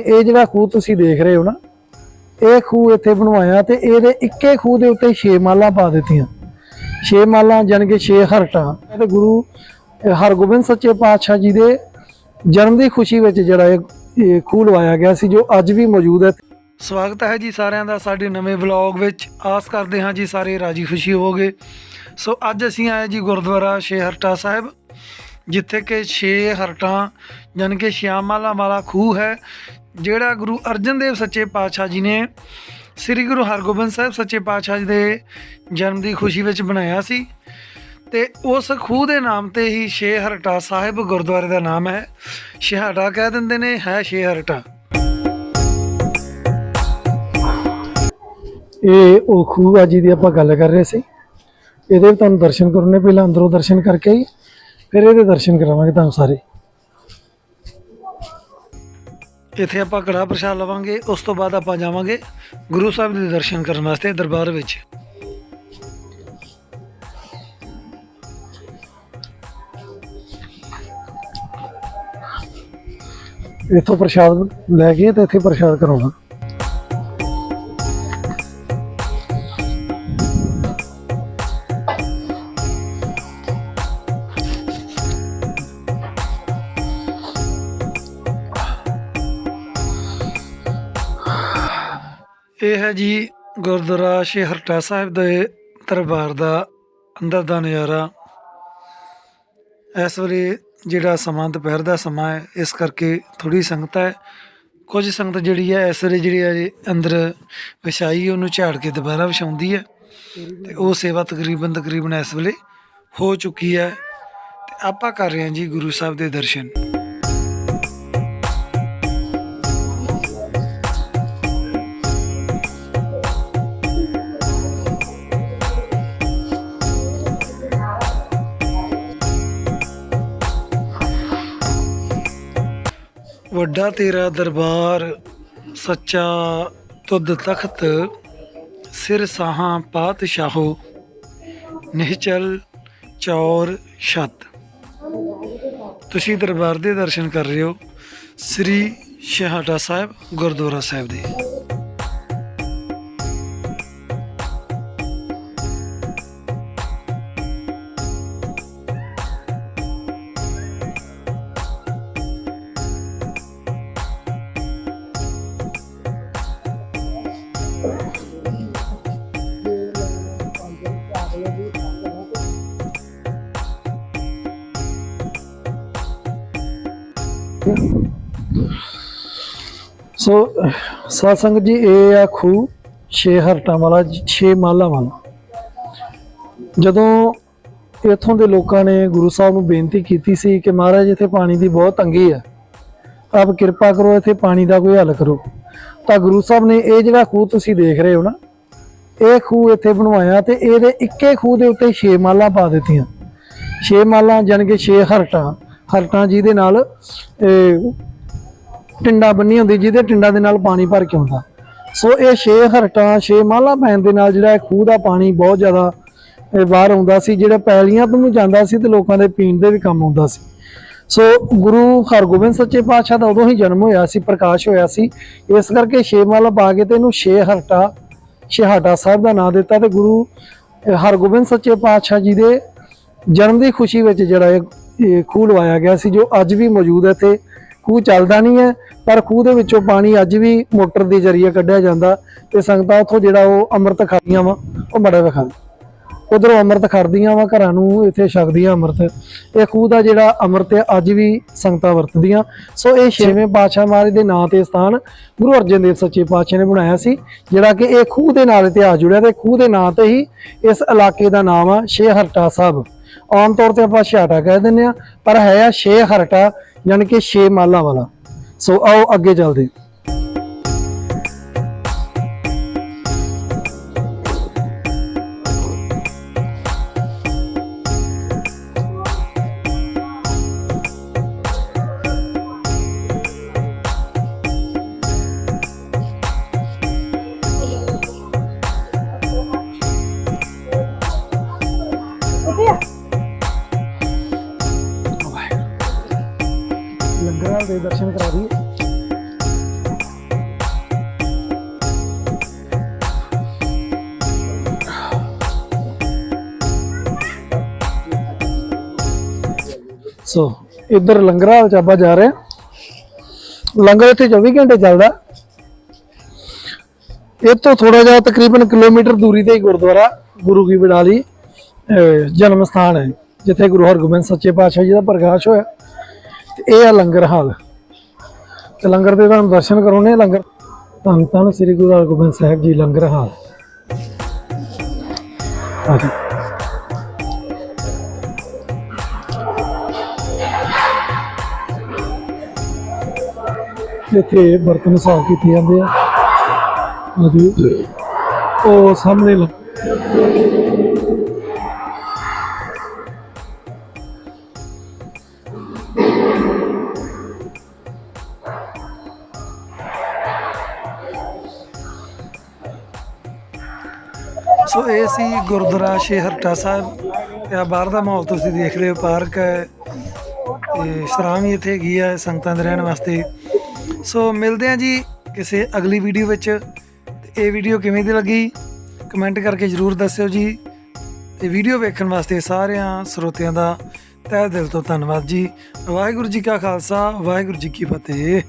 ਇਹ ਜਿਹੜਾ ਖੂਹ ਤੁਸੀਂ ਦੇਖ ਰਹੇ ਹੋ ਨਾ, ਇਹ ਖੂਹ ਇੱਥੇ ਬਣਵਾਇਆ ਤੇ ਇਹਦੇ ਇੱਕੇ ਖੂਹ ਦੇ ਉੱਤੇ ਛੇ ਮਾਲਾਂ ਪਾ ਦਿੱਤੀਆਂ। ਛੇ ਮਾਲਾਂ ਜਾਣੀ ਕਿ ਛੇ ਹਰਟਾਂ। ਤੇ ਗੁਰੂ ਹਰਗੋਬਿੰਦ ਸੱਚੇ ਪਾਤਸ਼ਾਹ ਜੀ ਦੇ ਜਨਮ ਦੀ ਖੁਸ਼ੀ ਵਿੱਚ ਜਿਹੜਾ ਇਹ ਖੂਹ ਲਵਾਇਆ ਗਿਆ ਸੀ, ਜੋ ਅੱਜ ਵੀ ਮੌਜੂਦ ਹੈ। ਸਵਾਗਤ ਹੈ ਜੀ ਸਾਰਿਆਂ ਦਾ ਸਾਡੇ ਨਵੇਂ ਵਲੌਗ ਵਿੱਚ। ਆਸ ਕਰਦੇ ਹਾਂ ਜੀ ਸਾਰੇ ਰਾਜੀ ਖੁਸ਼ੀ ਹੋਵੋਗੇ। ਸੋ ਅੱਜ ਅਸੀਂ ਆਏ ਜੀ ਗੁਰਦੁਆਰਾ ਛੇ ਹਰਟਾ ਸਾਹਿਬ। ਜਿੱਥੇ ਕਿ ਛੇ ਹਰਟਾਂ, ਜਾਣੀ ਕਿ ਸ਼ਿਆਮਾਲਾ ਵਾਲਾ ਖੂਹ ਹੈ, ਜਿਹੜਾ ਗੁਰੂ ਅਰਜਨ ਦੇਵ ਸੱਚੇ ਪਾਤਸ਼ਾਹ ਜੀ ਨੇ ਸ੍ਰੀ ਗੁਰੂ ਹਰਗੋਬਿੰਦ ਸਾਹਿਬ ਸੱਚੇ ਪਾਤਸ਼ਾਹ ਜੀ ਦੇ ਜਨਮ ਦੀ ਖੁਸ਼ੀ ਵਿੱਚ ਬਣਾਇਆ ਸੀ। ਤੇ ਉਸ ਖੂਹ ਦੇ ਨਾਮ ਤੇ ਹੀ ਛੇ ਹਰਟਾ ਸਾਹਿਬ ਗੁਰਦੁਆਰੇ ਦਾ ਨਾਮ ਹੈ। ਛੇਹਰਟਾ ਕਹਿ ਦਿੰਦੇ ਨੇ, ਹੈ ਛੇ ਹਰਟਾ। ਇਹ ਉਹ ਖੂਹ ਆ ਜਿਹਦੀ ਆਪਾਂ ਗੱਲ ਕਰ ਰਹੇ ਸੀ। ਇਹਦੇ ਤੁਹਾਨੂੰ ਦਰਸ਼ਨ ਕਰਨੇ, ਪਹਿਲਾਂ ਅੰਦਰੋਂ ਦਰਸ਼ਨ ਕਰਕੇ ਹੀ ਫਿਰ ਇਹਦੇ ਦਰਸ਼ਨ ਕਰਾਵਾਂਗੇ ਤੁਹਾਨੂੰ ਸਾਰੇ। ਇੱਥੇ ਆਪਾਂ ਕੜਾ ਪ੍ਰਸ਼ਾਦ ਲਵਾਂਗੇ ਉਸ ਤੋਂ ਬਾਅਦ ਆਪਾਂ ਜਾਵਾਂਗੇ ਗੁਰੂ ਸਾਹਿਬ ਦੇ ਦਰਸ਼ਨ ਕਰਨ ਵਾਸਤੇ ਦਰਬਾਰ ਵਿੱਚ। ਇੱਥੋਂ ਪ੍ਰਸ਼ਾਦ ਲੈ ਕੇ ਤੇ ਇੱਥੇ ਪ੍ਰਸ਼ਾਦ ਕਰਾਉਣਾ। ਇਹ ਹੈ ਜੀ ਗੁਰਦੁਆਰਾ ਸ਼੍ਰੀ ਹਰਟਾ ਸਾਹਿਬ ਦੇ ਦਰਬਾਰ ਦਾ ਅੰਦਰ ਦਾ ਨਜ਼ਾਰਾ। ਇਸ ਵੇਲੇ ਜਿਹੜਾ ਸਮਾਂ, ਦੁਪਹਿਰ ਦਾ ਸਮਾਂ ਹੈ, ਇਸ ਕਰਕੇ ਥੋੜੀ ਸੰਗਤ ਹੈ। ਕੁਝ ਸੰਗਤ ਜਿਹੜੀ ਹੈ, ਇਸ ਵੇਲੇ ਜਿਹੜੀ ਹੈ, ਅੰਦਰ ਵਿਛਾਈ, ਉਹਨੂੰ ਝਾੜ ਕੇ ਦੁਬਾਰਾ ਵਿਛਾਉਂਦੀ ਹੈ। ਤੇ ਉਹ ਸੇਵਾ ਤਕਰੀਬਨ ਤਕਰੀਬਨ ਇਸ ਵੇਲੇ ਹੋ ਚੁੱਕੀ ਹੈ। ਤੇ ਆਪਾਂ ਕਰ ਰਹੇ ਹਾਂ ਜੀ ਗੁਰੂ ਸਾਹਿਬ ਦੇ ਦਰਸ਼ਨ। ਵੱਡਾ ਤੇਰਾ ਦਰਬਾਰ, ਸੱਚਾ ਤੁਧ ਤਖਤ, ਸਿਰ ਸਾਹਾਂ ਪਾਤਸ਼ਾਹੋ, ਨਿਹਚਲ ਚੌਰ ਛਤ। ਤੁਸੀਂ ਦਰਬਾਰ ਦੇ ਦਰਸ਼ਨ ਕਰ ਰਹੇ ਹੋ ਸ੍ਰੀ ਸ਼ਹਾਟਾ ਸਾਹਿਬ, ਗੁਰਦੁਆਰਾ ਸਾਹਿਬ ਦੇ। ਸੋ, ਸਾਧ ਸੰਗਤ ਜੀ, ਇਹ ਆ ਖੂਹ ਛੇ ਹਰਟਾਂ ਵਾਲਾ, ਛੇ ਮਾਲਾ ਵਾਲਾ। ਜਦੋਂ ਇਥੋਂ ਦੇ ਲੋਕਾਂ ਨੇ ਗੁਰੂ ਸਾਹਿਬ ਨੂੰ ਬੇਨਤੀ ਕੀਤੀ ਸੀ ਕਿ ਮਹਾਰਾਜ, ਇੱਥੇ ਪਾਣੀ ਦੀ ਬਹੁਤ ਤੰਗੀ ਹੈ ਆਪ ਕਿਰਪਾ ਕਰੋ, ਇੱਥੇ ਪਾਣੀ ਦਾ ਕੋਈ ਹੱਲ ਕਰੋ। ਤਾਂ ਗੁਰੂ ਸਾਹਿਬ ਨੇ ਇਹ ਜਿਹੜਾ ਖੂਹ ਤੁਸੀਂ ਦੇਖ ਰਹੇ ਹੋ ਨਾ, ਇਹ ਖੂਹ ਇੱਥੇ ਬਣਵਾਇਆ ਤੇ ਇਹਦੇ ਇੱਕੇ ਖੂਹ ਦੇ ਉੱਤੇ ਛੇ ਮਾਲਾਂ ਪਾ ਦਿੱਤੀਆਂ। ਛੇ ਮਾਲਾਂ ਜਾਣੀ ਕਿ ਛੇ ਹਰਟਾਂ। ਹਰਟਾਂ ਜਿਹਦੇ ਨਾਲ, ਇਹ ਟਿੰਡਾ ਬੰਨੀ ਹੁੰਦੀ ਜਿਹਦੇ ਟਿੰਡਾ ਦੇ ਨਾਲ ਪਾਣੀ ਭਰ ਕੇ ਆਉਂਦਾ। ਸੋ ਇਹ ਛੇ ਹਰਟਾਂ, ਛੇ ਮਾਲਾ ਪੈਣ ਦੇ ਨਾਲ ਜਿਹੜਾ ਇਹ ਖੂਹ ਦਾ ਪਾਣੀ ਬਹੁਤ ਜ਼ਿਆਦਾ ਬਾਹਰ ਆਉਂਦਾ ਸੀ, ਜਿਹੜਾ ਪੈਲੀਆਂ ਤੋਂ ਜਾਂਦਾ ਸੀ ਤੇ ਲੋਕਾਂ ਦੇ ਪੀਣ ਦੇ ਵੀ ਕੰਮ ਆਉਂਦਾ ਸੀ। ਸੋ ਗੁਰੂ ਹਰਗੋਬਿੰਦ ਸੱਚੇ ਪਾਤਸ਼ਾਹ ਦਾ ਉਦੋਂ ਹੀ ਜਨਮ ਹੋਇਆ ਸੀ, ਪ੍ਰਕਾਸ਼ ਹੋਇਆ ਸੀ। ਇਸ ਕਰਕੇ ਛੇ ਮਾਲਾ ਪਾ ਕੇ ਤੇ ਇਹਨੂੰ ਛੇ ਹਰਟਾ ਛੇਹਾਟਾ ਸਾਹਿਬ ਦਾ ਨਾਮ ਦਿੱਤਾ ਤੇ ਗੁਰੂ ਹਰਗੋਬਿੰਦ ਸੱਚੇ ਪਾਤਸ਼ਾਹ ਜੀ ਦੇ ਜਨਮ ਦੀ ਖੁਸ਼ੀ ਵਿੱਚ ਜਿਹੜਾ ਇਹ ਇਹ ਖੂਹ ਲਵਾਇਆ ਗਿਆ ਸੀ ਜੋ ਅੱਜ ਵੀ ਮੌਜੂਦ ਹੈ ਤੇ ਖੂਹ ਚੱਲਦਾ ਨਹੀਂ ਹੈ, ਪਰ ਖੂਹ ਦੇ ਵਿੱਚੋਂ ਪਾਣੀ ਅੱਜ ਵੀ ਮੋਟਰ ਦੇ ਜ਼ਰੀਏ ਕੱਢਿਆ ਜਾਂਦਾ ਤੇ ਸੰਗਤਾਂ ਉੱਥੋਂ ਜਿਹੜਾ ਉਹ ਅੰਮ੍ਰਿਤ ਖਾਦੀਆਂ ਵਾ, ਉਹ ਬੜਾ ਵਿਖਾ ਉਧਰੋਂ ਅੰਮ੍ਰਿਤ ਖੜਦੀਆਂ ਵਾ, ਘਰਾਂ ਨੂੰ ਇੱਥੇ ਛਕਦੀਆਂ ਅੰਮ੍ਰਿਤ। ਇਹ ਖੂਹ ਦਾ ਜਿਹੜਾ ਅੰਮ੍ਰਿਤ ਹੈ, ਅੱਜ ਵੀ ਸੰਗਤਾਂ ਵਰਤਦੀਆਂ। ਸੋ ਇਹ ਛੇਵੇਂ ਪਾਤਸ਼ਾਹ ਮਹਾਰਾਜ ਦੇ ਨਾਂ ਤੇ ਸਥਾਨ ਗੁਰੂ ਅਰਜਨ ਦੇਵ ਸੱਚੇ ਪਾਤਸ਼ਾਹ ਨੇ ਬਣਾਇਆ ਸੀ, ਜਿਹੜਾ ਕਿ ਇਹ ਖੂਹ ਦੇ ਨਾਲ ਇਤਿਹਾਸ ਜੁੜਿਆ ਤੇ ਖੂਹ ਦੇ ਨਾਂ ਤੇ ਹੀ ਇਸ ਇਲਾਕੇ ਦਾ ਨਾਮ ਆ ਛੇ ਹਰਟਾ ਸਾਹਿਬ। ਆਮ ਤੌਰ ਤੇ ਆਪਾਂ ਛਿਆਟਾ ਕਹਿ ਦਿੰਦੇ ਆ ਪਰ ਹੈ ਆ ਛੇ ਹਰਟਾ, ਯਾਨੀ ਕਿ ਛੇ ਮਾਲਾਂ ਵਾਲਾ। ਸੋ ਆਓ ਅੱਗੇ ਚੱਲਦੇ ਦੇ ਦਰਸ਼ਨ ਕਰਾ ਦਈਏ। ਸੋ, ਇੱਧਰ ਲੰਗਰਾ ਚਾਬਾ ਜਾ ਰਿਹਾ। ਲੰਗਰ ਇੱਥੇ 24 ਘੰਟੇ ਚੱਲਦਾ। ਇਹ ਤੋਂ ਥੋੜਾ ਜਿਹਾ ਤਕਰੀਬਨ ਕਿਲੋਮੀਟਰ ਦੂਰੀ ਤੇ ਹੀ ਗੁਰਦੁਆਰਾ, ਗੁਰੂ ਕੀ ਬਡਾਲੀ ਜਨਮ ਸਥਾਨ ਹੈ, ਜਿੱਥੇ ਗੁਰੂ ਹਰਗੋਬਿੰਦ ਸੱਚੇ ਪਾਤਸ਼ਾਹ ਜੀ ਦਾ ਪ੍ਰਕਾਸ਼ ਹੋਇਆ। ਤੇ ਇਹ ਆ ਲੰਗਰ ਹਾਲ। ਤੇ ਲੰਗਰ ਦੇ ਤੁਹਾਨੂੰ ਦਰਸ਼ਨ ਕਰਾਉਣੇ ਲੰਗਰ। ਧੰਨ ਧੰਨ ਸ੍ਰੀ ਗੁਰੂ ਹਰਗੋਬਿੰਦ ਸਾਹਿਬ ਜੀ, ਲੰਗਰ ਹਾਲ। ਆ ਜੀ ਇੱਥੇ ਬਰਤਨ ਸਾਫ਼ ਕੀਤੇ ਜਾਂਦੇ ਆ। ਉਹ ਸਾਹਮਣੇ ਸੋ ਇਹ ਸੀ ਗੁਰਦੁਆਰਾ ਸ਼੍ਰੀ ਹਰਟਾ ਸਾਹਿਬ। ਤੇ ਬਾਹਰ ਦਾ ਮਾਹੌਲ ਤੁਸੀਂ ਦੇਖ ਰਹੇ ਹੋ, ਪਾਰਕ ਹੈ। ਤੇ ਸਰਾਂ ਵੀ ਇੱਥੇ ਹੈਗੀ ਆ ਸੰਗਤਾਂ ਦੇ ਰਹਿਣ ਵਾਸਤੇ। ਸੋ ਮਿਲਦੇ ਆ ਜੀ ਕਿਸੇ ਅਗਲੀ ਵੀਡੀਓ ਵਿੱਚ। ਤੇ ਇਹ ਵੀਡੀਓ ਕਿਵੇਂ ਦੀ ਲੱਗੀ, ਕਮੈਂਟ ਕਰਕੇ ਜਰੂਰ ਦੱਸਿਓ ਜੀ। ਤੇ ਵੀਡੀਓ ਵੇਖਣ ਵਾਸਤੇ ਸਾਰਿਆਂ ਸਰੋਤਿਆਂ ਦਾ ਤਹਿ ਦਿਲ ਤੋਂ ਧੰਨਵਾਦ ਜੀ। ਵਾਹਿਗੁਰੂ ਜੀ ਕਾ ਖਾਲਸਾ, ਵਾਹਿਗੁਰੂ ਜੀ ਕੀ ਫਤਿਹ।